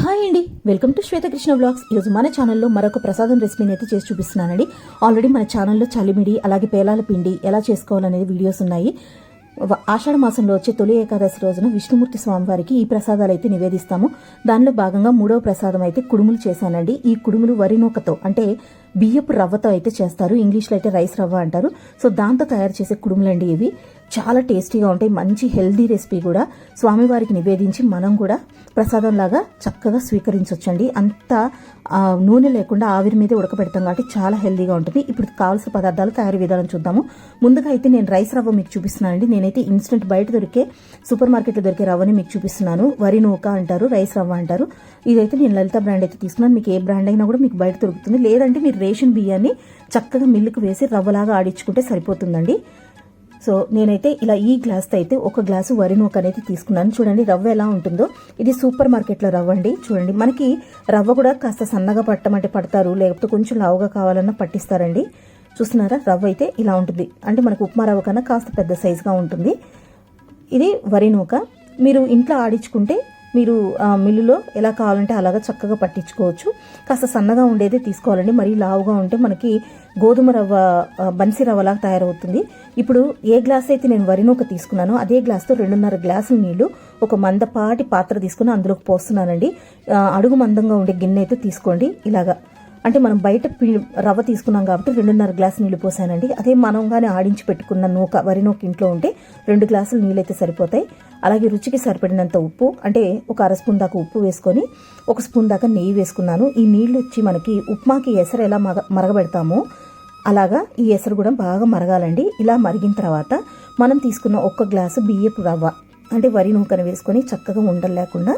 Hi అండి. Welcome to Shwetakrishna vlogs. ఈరోజు మన ఛానల్లో మరొక ప్రసాదం రెసిపీని అయితే చేసి చూపిస్తున్నానండి. ఆల్రెడీ మన ఛానల్లో చలిమిడి అలాగే పేలాల పిండి ఎలా చేసుకోవాలనేది వీడియోస్ ఉన్నాయి. ఆషాఢ మాసంలో వచ్చే తొలి ఏకాదశి రోజున విష్ణుమూర్తి స్వామివారికి ఈ ప్రసాదాలు అయితే నివేదిస్తాము. దానిలో భాగంగా మూడవ ప్రసాదం అయితే కుడుములు చేశానండి. ఈ కుడుములు వరి నూకతో అంటే బియ్యపు రవ్వతో అయితే చేస్తారు. ఇంగ్లీష్లో అయితే రైస్ రవ్వ అంటారు. సో దాంతో తయారు చేసే కుడుములండి ఇవి. చాలా టేస్టీగా ఉంటాయి. మంచి హెల్దీ రెసిపీ కూడా స్వామివారికి నివేదించి మనం కూడా ప్రసాదం లాగా చక్కగా స్వీకరించవచ్చండి అంత నూనె లేకుండా ఆవిరి మీద ఉడకబెడతాం కాబట్టి చాలా హెల్దీగా ఉంటుంది. ఇప్పుడు కావాల్సిన పదార్థాలు తయారీ విధానం చూద్దాము. ముందుగా అయితే నేను రైస్ రవ్వ మీకు చూపిస్తున్నానండి. నేనైతే ఇన్స్టెంట్ బయట దొరికే సూపర్ మార్కెట్లో దొరికే రవ్వని మీకు చూపిస్తున్నాను. వరి నూక అంటారు రైస్ రవ్వ అంటారు. ఇదైతే నేను లలిత బ్రాండ్ అయితే తీసుకున్నాను. మీకు ఏ బ్రాండ్ అయినా కూడా మీకు బయట దొరుకుతుంది. లేదంటే మీరు రేషన్ బియ్యాన్ని చక్కగా మిల్లుకు వేసి రవ్వలాగా ఆడించుకుంటే సరిపోతుందండి. సో నేనైతే ఇలా ఈ గ్లాస్తో అయితే ఒక గ్లాసు వరి నూక అనేది తీసుకున్నాను. చూడండి రవ్వ ఎలా ఉంటుందో. ఇది సూపర్ మార్కెట్లో రవ్వ అండి. చూడండి మనకి రవ్వ కూడా కాస్త సన్నగా పట్టమంటే పడతారు లేకపోతే కొంచెం లావుగా కావాలన్నా పట్టిస్తారండి. చూస్తున్నారా? రవ్వ అయితే ఇలా ఉంటుంది. అంటే మనకు ఉప్మా రవ్వ కన్నా కాస్త పెద్ద సైజుగా ఉంటుంది. ఇది వరి నూక. మీరు ఇంట్లో ఆడించుకుంటే మీరు మిల్లులో ఎలా కావాలంటే అలాగా చక్కగా పట్టించుకోవచ్చు. కాస్త సన్నగా ఉండేదే తీసుకోవాలండి. మరీ లావుగా ఉంటే మనకి గోధుమ రవ్వ బన్సీ రవ్వలాగా తయారవుతుంది. ఇప్పుడు ఏ గ్లాస్ అయితే నేను వరినూక తీసుకున్నానో అదే గ్లాస్తో రెండున్నర గ్లాసుల నీళ్ళు ఒక మందపాటి పాత్ర తీసుకుని అందులోకి పోస్తున్నానండి. అడుగు మందంగా ఉండే గిన్నె అయితే తీసుకోండి. ఇలాగా అంటే మనం బయట పి- రవ్వ తీసుకున్నాం కాబట్టి రెండున్నర గ్లాసు నీళ్ళు పోసానండి. అదే మనం కానీ ఆడించి పెట్టుకున్న నూక వరి నూక ఇంట్లో ఉంటే రెండు గ్లాసులు నీళ్ళు అయితే సరిపోతాయి. అలాగే రుచికి సరిపడినంత ఉప్పు అంటే ఒక అర స్పూన్ దాకా ఉప్పు వేసుకొని ఒక స్పూన్ దాకా నెయ్యి వేసుకున్నాను. ఈ నీళ్ళు వచ్చి మనకి ఉప్మాకి ఎసరు ఎలా మగ మరగబెడతామో అలాగా ఈ ఎసరు కూడా బాగా మరగాలండి. ఇలా మరిగిన తర్వాత మనం తీసుకున్న ఒక్క గ్లాసు బియ్యపు రవ్వ అంటే వరి నూకను వేసుకొని చక్కగా ఉండలేకుండా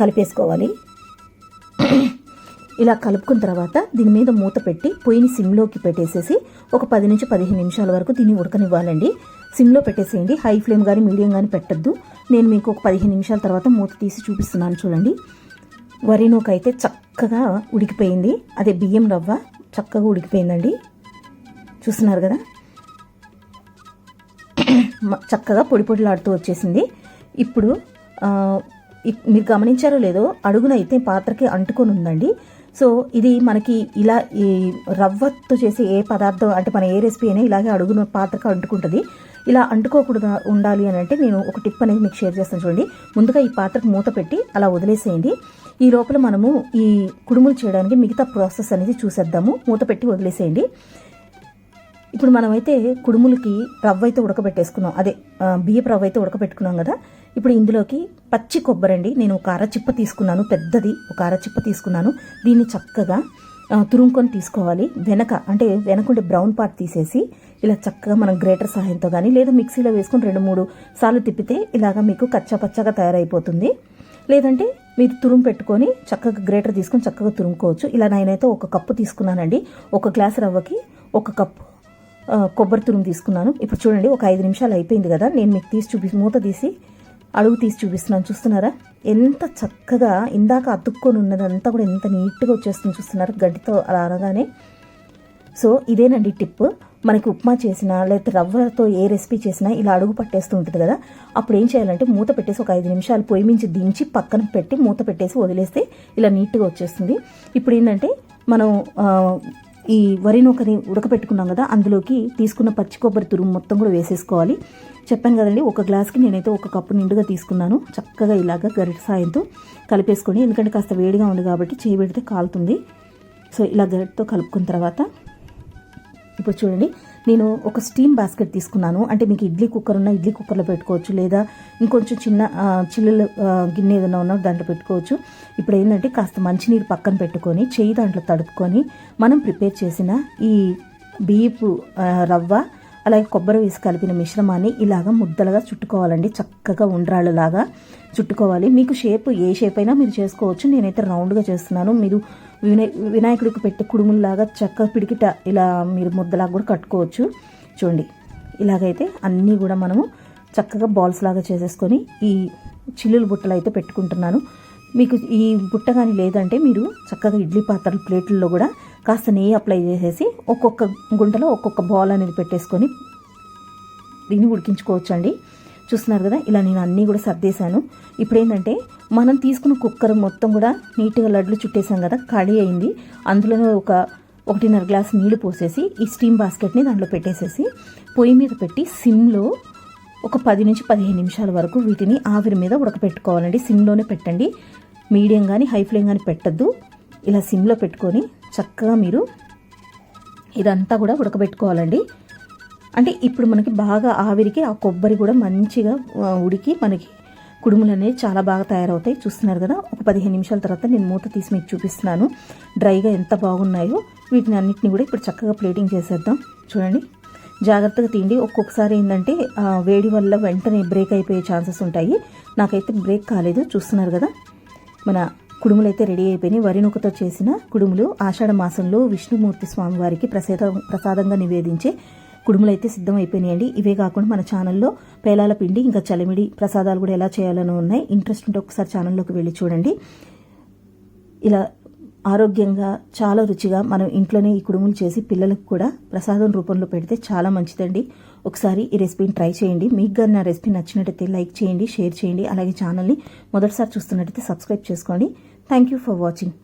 కలిపేసుకోవాలి. ఇలా కలుపుకున్న తర్వాత దీని మీద మూత పెట్టి పొయ్యిని సిమ్లోకి పెట్టేసేసి ఒక పది నుంచి పదిహేను నిమిషాల వరకు దీన్ని ఉడకనివ్వాలండి. సిమ్లో పెట్టేసేయండి. హై ఫ్లేమ్ కానీ మీడియం కానీ పెట్టద్దు. నేను మీకు ఒక పదిహేను నిమిషాల తర్వాత మూత తీసి చూపిస్తున్నాను చూడండి. వరి నూక అయితే చక్కగా ఉడికిపోయింది. అదే బియ్యం రవ్వ చక్కగా ఉడికిపోయిందండి. చూస్తున్నారు కదా? చక్కగా పొడి పొడిలాడుతూ వచ్చేసింది. ఇప్పుడు మీరు గమనించారో లేదో అడుగున అయితే పాత్రకి అంటుకొని ఉందండి. సో ఇది మనకి ఇలా ఈ రవ్వతో చేసే ఏ పదార్థం అంటే మన ఏ రెసిపీ అయినా ఇలాగే అడుగున పాత్రగా అంటుకుంటుంది. ఇలా అంటుకోకూడదు ఉండాలి అని అంటే నేను ఒక టిప్ అనేది మీకు షేర్ చేస్తాను చూడండి. ముందుగా ఈ పాత్రకు మూత పెట్టి అలా వదిలేసేయండి. ఈ లోపల మనము ఈ కుడుములు చేయడానికి మిగతా ప్రాసెస్ అనేది చూసేద్దాము. మూత పెట్టి వదిలేసేయండి. ఇప్పుడు మనమైతే కుడుములకి రవ్వ అయితే ఉడకబెట్టేసుకున్నాం. అదే బియ్యపు రవ్వ అయితే ఉడకబెట్టుకున్నాం కదా. ఇప్పుడు ఇందులోకి పచ్చి కొబ్బరి అండి. నేను ఒక అరచిప్ప తీసుకున్నాను. పెద్దది ఒక అరచిప్ప తీసుకున్నాను. దీన్ని చక్కగా తురుముకొని తీసుకోవాలి. వెనక అంటే వెనకుండే బ్రౌన్ పార్ట్ తీసేసి ఇలా చక్కగా మనం గ్రేటర్ సహాయంతో కానీ లేదా మిక్సీలో వేసుకొని రెండు మూడు సార్లు తిప్పితే ఇలాగా మీకు కచ్చపచ్చగా తయారైపోతుంది. లేదంటే మీరు తురుము పెట్టుకొని చక్కగా గ్రేటర్ తీసుకొని చక్కగా తురుముకోవచ్చు. ఇలా నేనైతే ఒక కప్పు తీసుకున్నానండి. ఒక గ్లాస్ రవ్వకి ఒక కప్పు కొబ్బరి తురుము తీసుకున్నాను. ఇప్పుడు చూడండి ఒక ఐదు నిమిషాలు అయిపోయింది కదా. నేను మీకు తీసి చూపి మూత తీసి అడుగు తీసి చూపిస్తున్నాను. చూస్తున్నారా? ఎంత చక్కగా ఇందాక అతుక్కొని ఉన్నదంతా కూడా ఎంత నీట్గా వచ్చేస్తుంది చూస్తున్నారా. గడ్డితో అలా అనగానే. సో ఇదేనండి టిప్. మనకి ఉప్మా చేసినా లేకపోతే రవ్వతో ఏ రెసిపీ చేసినా ఇలా అడుగు పట్టేస్తూ ఉంటుంది కదా. అప్పుడు ఏం చేయాలంటే మూత పెట్టేసి ఒక ఐదు నిమిషాలు పొయ్యి మించి దించి పక్కన పెట్టి మూత పెట్టేసి వదిలేస్తే ఇలా నీట్గా వచ్చేస్తుంది. ఇప్పుడు ఏంటంటే మనం ఈ వరి నూకని ఉడకపెట్టుకున్నాం కదా అందులోకి తీసుకున్న పచ్చి కొబ్బరి తురుము మొత్తం కూడా వేసేసుకోవాలి. చెప్పాను కదండి ఒక గ్లాస్కి నేనైతే ఒక కప్పు నిండుగా తీసుకున్నాను. చక్కగా ఇలాగ గరిట సాయంతో కలిపేసుకొని ఎందుకంటే కాస్త వేడిగా ఉంది కాబట్టి చేయి పెడితే కాలుతుంది. సో ఇలా గరిటతో కలుపుకున్న తర్వాత ఇప్పుడు చూడండి నేను ఒక స్టీమ్ బాస్కెట్ తీసుకున్నాను. అంటే మీకు ఇడ్లీ కుక్కర్ ఉన్న ఇడ్లీ కుక్కర్లో పెట్టుకోవచ్చు. లేదా ఇంకొంచెం చిన్న ఆ, చిల్లుల గిన్నె ఏదైనా ఉన్నా దాంట్లో పెట్టుకోవచ్చు. ఇప్పుడు ఏంటంటే కాస్త మంచినీరు పక్కన పెట్టుకొని చేయి దాంట్లో తడుపుకొని మనం ప్రిపేర్ చేసిన ఈ బియ్యపు రవ్వ అలాగే కొబ్బరి వేసి కలిపిన మిశ్రమాన్ని ఇలాగ ముద్దలుగా చుట్టుకోవాలండి. చక్కగా ఉండ్రాళ్ళలాగా చుట్టుకోవాలి. మీకు షేప్ ఏ షేప్ అయినా మీరు చేసుకోవచ్చు. నేనైతే రౌండ్గా చేస్తున్నాను. మీరు వినాయ వినాయకుడికి పెట్టే కుడుములాగా చక్కగా పిడికిట ఇలా మీరు ముద్దలాగా కూడా కట్టుకోవచ్చు. చూడండి. ఇలాగైతే అన్నీ కూడా మనము చక్కగా బాల్స్ లాగా చేసేసుకొని ఈ చిల్లుల బుట్టలు అయితే పెట్టుకుంటున్నాను. మీకు ఈ బుట్ట కానీ లేదంటే మీరు చక్కగా ఇడ్లీ పాత్రలు ప్లేట్లలో కూడా కాస్త నెయ్యి అప్లై చేసేసి ఒక్కొక్క గుంటలో ఒక్కొక్క బాల్ అనేది పెట్టేసుకొని దీన్ని ఉడికించుకోవచ్చు అండి చూస్తున్నారు కదా? ఇలా నేను అన్నీ కూడా సర్దేశాను. ఇప్పుడు ఏంటంటే మనం తీసుకున్న కుక్కర్ మొత్తం కూడా నీట్గా లడ్లు చుట్టేసాం కదా? ఖాళీ అయింది. అందులోనే ఒక ఒకటిన్నర గ్లాస్ నీళ్ళు పోసేసి ఈ స్టీమ్ బాస్కెట్ని దాంట్లో పెట్టేసేసి పొయ్యి మీద పెట్టి సిమ్లో ఒక పది నుంచి పదిహేను నిమిషాల వరకు వీటిని ఆవిరి మీద ఉడకపెట్టుకోవాలండి. సిమ్లోనే పెట్టండి. మీడియం కానీ హై ఫ్లేమ్ కానీ పెట్టద్దు. ఇలా సిమ్లో పెట్టుకొని చక్కగా మీరు ఇదంతా కూడా ఉడకబెట్టుకోవాలండి. అంటే ఇప్పుడు మనకి బాగా ఆవిరికి ఆ కొబ్బరి కూడా మంచిగా ఉడికి మనకి కుడుములు అనేవి చాలా బాగా తయారవుతాయి. చూస్తున్నారు కదా ఒక పదిహేను నిమిషాల తర్వాత నేను మూత తీసి మీకు చూపిస్తున్నాను. డ్రైగా ఎంత బాగున్నాయో వీటిని అన్నిటిని కూడా ఇప్పుడు చక్కగా ప్లేటింగ్ చేసేద్దాం. చూడండి జాగ్రత్తగా తిండి ఒక్కొక్కసారి ఏంటంటే వేడి వల్ల వెంటనే బ్రేక్ అయిపోయే ఛాన్సెస్ ఉంటాయి. నాకైతే బ్రేక్ కాలేదు చూస్తున్నారు కదా. మన కుడుములు అయితే రెడీ అయిపోయినాయి. వరినూకతో చేసిన కుడుములు ఆషాఢ మాసంలో విష్ణుమూర్తి స్వామి వారికి ప్రసాద ప్రసాదంగా నివేదించే కుడుములు అయితే సిద్ధం అయిపోయినాయండి ఇవే కాకుండా మన ఛానల్లో పేలాల పిండి ఇంకా చలిమిడి ప్రసాదాలు కూడా ఎలా చేయాలని ఉన్నాయి. ఇంట్రెస్ట్ ఉంటే ఒకసారి ఛానల్లోకి వెళ్ళి చూడండి. ఇలా ఆరోగ్యంగా చాలా రుచిగా మనం ఇంట్లోనే ఈ కుడుములు చేసి పిల్లలకు కూడా ప్రసాదం రూపంలో పెడితే చాలా మంచిదండి. ఒకసారి ఈ రెసిపీని ట్రై చేయండి. మీకు కానీ నా రెసిపీ నచ్చినట్టయితే లైక్ చేయండి షేర్ చేయండి. అలాగే ఛానల్ని మొదటిసారి చూస్తున్నట్టయితే సబ్స్క్రైబ్ చేసుకోండి. Thank you for watching